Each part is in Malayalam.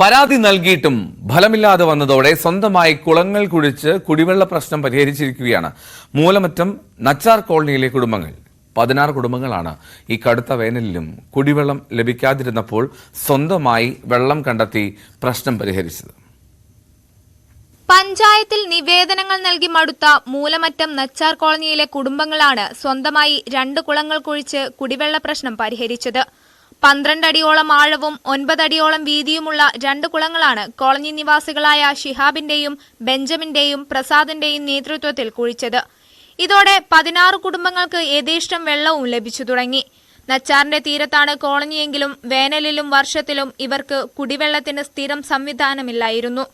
പരാതി നൽകിയിട്ടും ഫലമില്ലാതെ വന്നതോടെ സ്വന്തമായി കുളങ്ങൾ കുഴിച്ച് കുടിവെള്ള പ്രശ്നം പരിഹരിച്ചിരിക്കുകയാണ്. മൂലമറ്റം നച്ചാർ കോളനിയിലെ കുടുംബങ്ങൾ. പതിനാറ് കുടുംബങ്ങളാണ് ഈ കടുത്ത വേനലിലും കുടിവെള്ളം ലഭിക്കാതിരുന്നപ്പോൾ സ്വന്തമായി വെള്ളം കണ്ടെത്തി പ്രശ്നം പരിഹരിച്ചത്. പഞ്ചായത്തിൽ നിവേദനങ്ങൾ നൽകി മടുത്ത മൂലമറ്റം നച്ചാർ കോളനിയിലെ കുടുംബങ്ങളാണ് സ്വന്തമായി രണ്ട് കുളങ്ങൾ കുഴിച്ച് കുടിവെള്ള പ്രശ്നം പരിഹരിച്ചത്. പന്ത്രണ്ട് അടിയോളം ആഴവും ഒൻപതടിയോളം വീതിയുമുള്ള രണ്ട് കുളങ്ങളാണ് കോളനി നിവാസികളായ ഷിഹാബിന്റെയും ബെഞ്ചമിന്റെയും പ്രസാദിന്റെയും നേതൃത്വത്തിൽ കുഴിച്ചത്. ഇതോടെ പതിനാറ് കുടുംബങ്ങൾക്ക് യഥേഷ്ടം വെള്ളവും ലഭിച്ചു തുടങ്ങി. നച്ചാറിന്റെ തീരത്താണ് കോളനിയെങ്കിലും വേനലിലും വർഷത്തിലും ഇവർക്ക് കുടിവെള്ളത്തിന് സ്ഥിരം സംവിധാനമില്ലായിരുന്നു.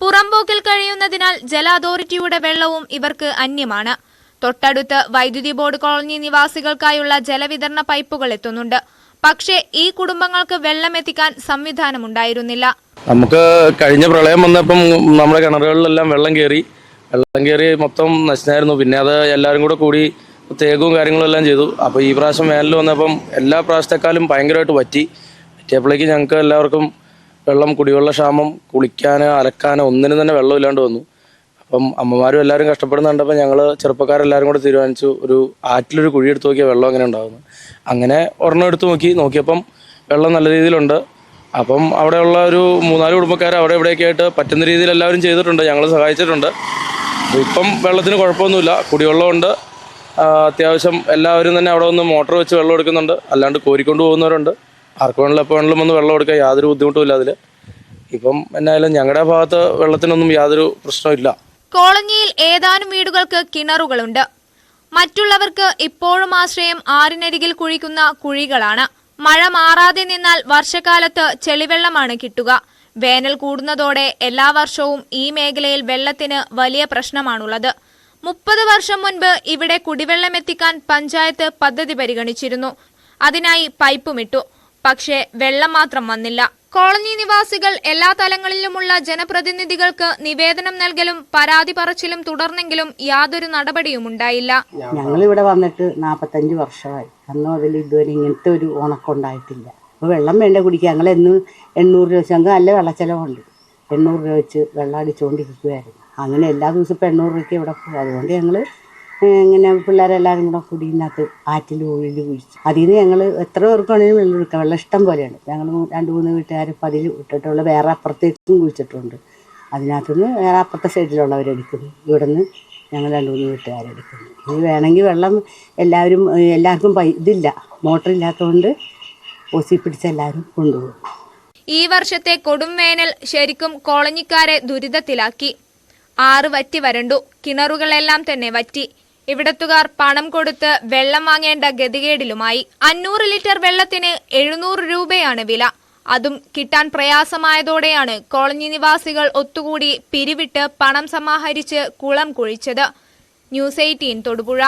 പുറംപോക്കിൽ കഴിയുന്നതിനാൽ ജല അതോറിറ്റിയുടെ വെള്ളവും ഇവർക്ക് അന്യമാണ്. തൊട്ടടുത്ത് വൈദ്യുതി ബോർഡ് കോളനി നിവാസികൾക്കായുള്ള ജലവിതരണ പൈപ്പുകൾ എത്തുന്നുണ്ട്. പക്ഷേ ഈ കുടുംബങ്ങൾക്ക് വെള്ളം എത്തിക്കാൻ സംവിധാനമുണ്ടായിരുന്നില്ല. നമുക്ക് കഴിഞ്ഞ പ്രളയം വന്നപ്പം നമ്മുടെ കിണറുകളിലെല്ലാം വെള്ളം കയറി. വെള്ളം കയറി മൊത്തം നശിച്ചായിരുന്നു. പിന്നെ അത് എല്ലാവരും കൂടെ കൂടി തേകവും കാര്യങ്ങളും എല്ലാം ചെയ്തു. അപ്പോൾ ഈ പ്രാവശ്യം വേനൽ വന്നപ്പം എല്ലാ പ്രാവശ്യത്തെക്കാളും ഭയങ്കരമായിട്ട് പറ്റി. പറ്റിയപ്പോഴേക്ക് ഞങ്ങൾക്ക് എല്ലാവർക്കും വെള്ളം കുടിവെള്ള ക്ഷാമം കുളിക്കാനോ അലക്കാനോ ഒന്നിനും തന്നെ വെള്ളം ഇല്ലാണ്ട് വന്നു. അപ്പം അമ്മമാരും എല്ലാവരും കഷ്ടപ്പെടുന്ന കണ്ടപ്പോൾ ഞങ്ങൾ ചെറുപ്പക്കാരെല്ലാവരും കൂടെ തീരുമാനിച്ചു ഒരു ആറ്റിലൊരു കുഴി എടുത്ത് നോക്കിയാൽ വെള്ളം അങ്ങനെ ഉണ്ടാകുന്നു അങ്ങനെ ഒരെണ്ണം എടുത്ത് നോക്കി നോക്കിയപ്പം വെള്ളം നല്ല രീതിയിലുണ്ട്. അപ്പം അവിടെയുള്ള ഒരു മൂന്നാൽ കുടുംബക്കാർ അവിടെ ഇവിടെയൊക്കെ ആയിട്ട് പറ്റുന്ന രീതിയിൽ എല്ലാവരും ചെയ്തിട്ടുണ്ട് ഞങ്ങൾ സഹായിച്ചിട്ടുണ്ട്. ഇപ്പം വെള്ളത്തിന് കുഴപ്പമൊന്നുമില്ല കുടിവെള്ളമുണ്ട് അത്യാവശ്യം എല്ലാവരും തന്നെ അവിടെ ഒന്ന് മോട്ടർ വെച്ച് വെള്ളം എടുക്കുന്നുണ്ട്. അല്ലാണ്ട് കോരിക്കൊണ്ട് പോകുന്നവരുണ്ട്. ആർക്ക് വേണമെങ്കിലും എപ്പോൾ വേണമെങ്കിലും ഒന്ന് വെള്ളം എടുക്കാൻ യാതൊരു ബുദ്ധിമുട്ടും ഇല്ല അതിൽ ഇപ്പം എന്നായാലും ഞങ്ങളുടെ ഭാഗത്ത് വെള്ളത്തിനൊന്നും യാതൊരു പ്രശ്നമില്ല കോളനിയിൽ ഏതാനും വീടുകൾക്ക് കിണറുകളുണ്ട്. മറ്റുള്ളവർക്ക് ഇപ്പോഴും ആശ്രയം ആറിനരികിൽ കുഴിക്കുന്ന കുഴികളാണ്. മഴ മാറാതെ നിന്നാൽ വർഷക്കാലത്ത് ചെളിവെള്ളമാണ് കിട്ടുക. വേനൽ കൂടുന്നതോടെ എല്ലാ വർഷവും ഈ മേഖലയിൽ വെള്ളത്തിന് വലിയ പ്രശ്നമാണുള്ളത്. മുപ്പത് വർഷം മുൻപ് ഇവിടെ കുടിവെള്ളം എത്തിക്കാൻ പഞ്ചായത്ത് പദ്ധതി പരിഗണിച്ചിരുന്നു. അതിനായി പൈപ്പുമിട്ടു പക്ഷേ വെള്ളം മാത്രം വന്നില്ല. കോളനി നിവാസികൾ എല്ലാ തലങ്ങളിലുമുള്ള ജനപ്രതിനിധികൾക്ക് നിവേദനം നൽകലും പരാതി പറച്ചിലും തുടർന്നെങ്കിലും യാതൊരു നടപടിയും ഉണ്ടായില്ല. ഞങ്ങൾ ഇവിടെ വന്നിട്ട് നാൽപ്പത്തഞ്ച് വർഷമായി. അന്ന് മുതൽ ഇതുവരെ ഇങ്ങനത്തെ ഒരു ഉണക്കുണ്ടായിട്ടില്ല അപ്പോൾ വെള്ളം വേണ്ട കുടിക്കുക ഞങ്ങൾ എന്ന് എണ്ണൂറ് രൂപ വെച്ച് ഞങ്ങൾക്ക് നല്ല വെള്ളച്ചെലവുണ്ട്. എണ്ണൂറ് രൂപ വെച്ച് വെള്ളം അടിച്ചുകൊണ്ടിരിക്കുകയായിരുന്നു അങ്ങനെ എല്ലാ ദിവസവും ഇപ്പം എണ്ണൂറ് രൂപയ്ക്ക് ഇവിടെ പോകും അതുകൊണ്ട് ഞങ്ങൾ ഇങ്ങനെ പിള്ളേരെല്ലാവരും കൂടെ കൂടി ഇതിനകത്ത് ആറ്റിൽ ഉള്ളിൽ കുഴിച്ചു. അതിൽ നിന്ന് ഞങ്ങൾ എത്ര പേർക്ക് വേണമെങ്കിലും വെള്ളം എടുക്കാം. വെള്ളം ഇഷ്ടം പോലെയാണ്. ഞങ്ങൾ രണ്ട് മൂന്ന് വീട്ടുകാർ ഇപ്പം അതിൽ ഇട്ടിട്ടുള്ള വേറെ അപ്പുറത്തേക്കും കുഴിച്ചിട്ടുണ്ട്. അതിനകത്തുനിന്ന് വേറെ അപ്പുറത്തെ സൈഡിലുള്ളവരെടുക്കുന്നു ഇവിടെ നിന്ന് ഞങ്ങൾ രണ്ട് മൂന്ന് വീട്ടുകാരെടുക്കുന്നു ഇനി വേണമെങ്കിൽ വെള്ളം എല്ലാവരും എല്ലാവർക്കും പൈ ഇതില്ല. മോട്ടർ ഇല്ലാത്തതുകൊണ്ട് ഒസി പിടിച്ച് എല്ലാവരും കൊണ്ടുപോകും. ഈ വർഷത്തെ കൊടും വേനൽ ശരിക്കും കോളനിക്കാരെ ദുരിതത്തിലാക്കി. ആറ് വറ്റി വരണ്ടു. കിണറുകളെല്ലാം തന്നെ വറ്റി. ഇവിടത്തുകാർ പണം കൊടുത്ത് വെള്ളം വാങ്ങേണ്ട ഗതികേടിലുമായി. അഞ്ഞൂറ് ലിറ്റർ വെള്ളത്തിന് എഴുന്നൂറ് രൂപയാണ് വില. അതും കിട്ടാൻ പ്രയാസമായതോടെയാണ് കോളനി നിവാസികൾ ഒത്തുകൂടി പിരിവിട്ട് പണം സമാഹരിച്ച് കുളം കുഴിച്ചത്. News eighteen Thodupuzha.